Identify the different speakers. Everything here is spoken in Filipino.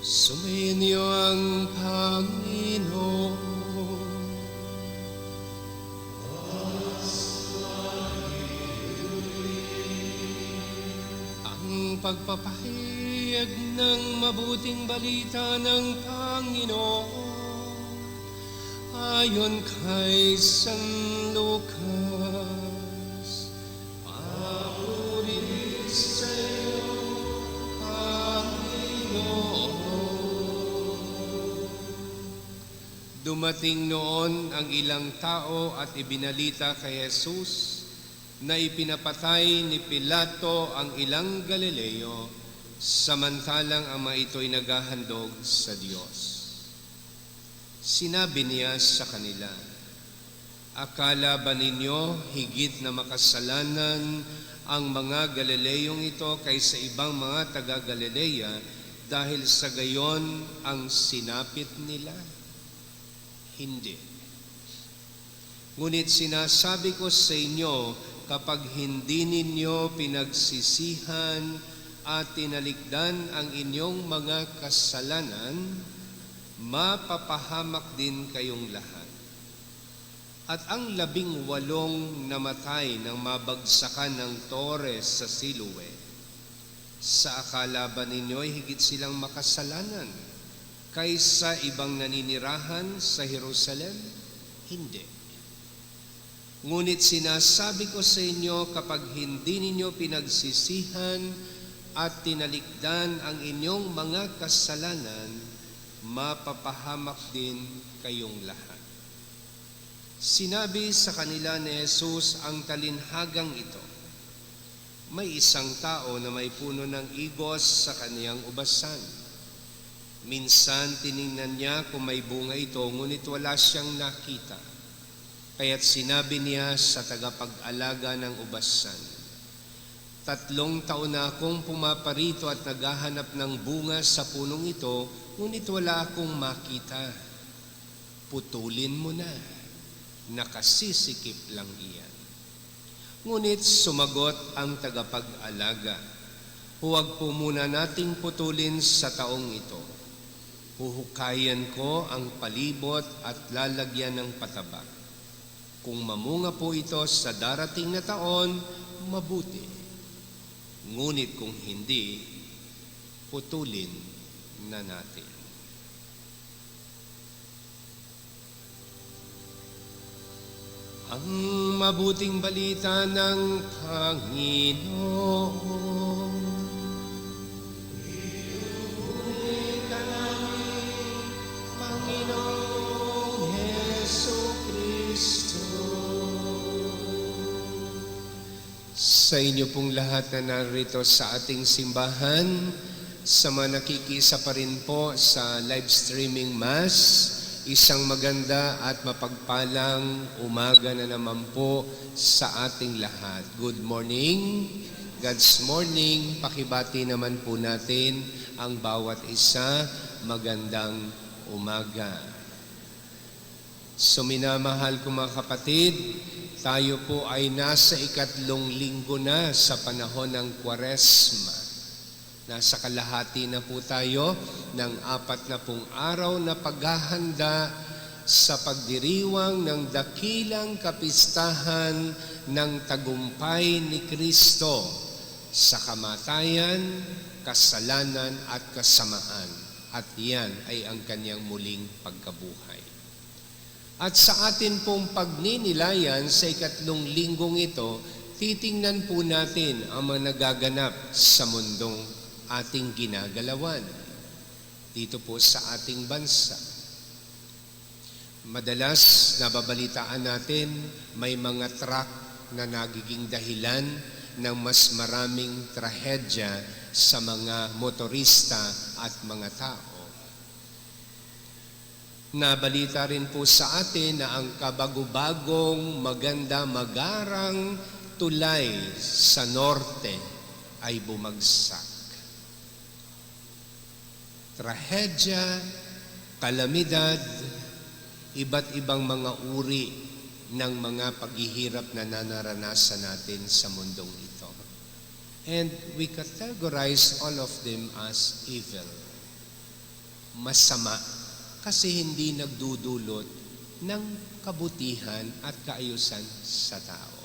Speaker 1: Sumayin niyo ang Panginoon. Ang pagpapahayag ng mabuting balita ng Panginoon ayon kay San Lucas. Dumating noon ang ilang tao at ibinalita kay Jesus na ipinapatay ni Pilato ang ilang Galileo samantalang ang mga ito'y naghahandog sa Diyos. Sinabi niya sa kanila, Akala ba ninyo higit na makasalanan ang mga Galileyong ito kaysa ibang mga taga-Galilea dahil sa gayon ang sinapit nila? Hindi. Ngunit sinasabi ko sa inyo, kapag hindi ninyo pinagsisihan at tinalikdan ang inyong mga kasalanan, mapapahamak din kayong lahat. At ang labing walong namatay ng mabagsakan ng Torres sa Siloe, sa akala ba ninyo ay higit silang makasalanan kaysa ibang naninirahan sa Jerusalem? Hindi. Ngunit sinasabi ko sa inyo kapag hindi ninyo pinagsisihan at tinalikdan ang inyong mga kasalanan, mapapahamak din kayong lahat. Sinabi sa kanila ni Jesus ang talinhagang ito. May isang tao na may puno ng igos sa kaniyang ubasan. Minsan tiningnan niya kung may bunga ito, ngunit wala siyang nakita. Kaya't sinabi niya sa tagapag-alaga ng ubasan, Tatlong taon na akong pumaparito at naghahanap ng bunga sa punong ito, ngunit wala akong makita. Putulin mo na, nakasisikip lang iyan. Ngunit sumagot ang tagapag-alaga, Huwag po muna nating putulin sa taong ito. Huhukayan ko ang palibot at lalagyan ng pataba. Kung mamunga po ito sa darating na taon, mabuti. Ngunit kung hindi, putulin na natin. Ang mabuting balita ng Panginoon. Sa inyo pong lahat na narito sa ating simbahan, sa mga nakikisa pa rin po sa live streaming mass, isang maganda at mapagpalang umaga na naman po sa ating lahat. Good morning, God's morning. Pakibati naman po natin ang bawat isa. Magandang umaga. So minamahal ko mga kapatid, tayo po ay nasa ikatlong linggo na sa panahon ng Kwaresma. Nasa kalahati na po tayo ng apat na pong araw na paghahanda sa pagdiriwang ng dakilang kapistahan ng tagumpay ni Kristo sa kamatayan, kasalanan at kasamaan. At yan ay ang kanyang muling pagkabuhay. At sa atin pong pagninilayan sa ikatlong linggong ito, titingnan po natin ang mga nagaganap sa mundong ating ginagalawan dito po sa ating bansa. Madalas nababalitaan natin may mga truck na nagiging dahilan ng mas maraming trahedya sa mga motorista at mga tao. Nabalita rin po sa atin na ang kabagubagong maganda magarang tulay sa norte ay bumagsak. Trahedya, kalamidad, iba't ibang mga uri ng mga paghihirap na nanaranasan natin sa mundong ito. And we categorize all of them as evil. masama kasi hindi nagdudulot ng kabutihan at kaayusan sa tao.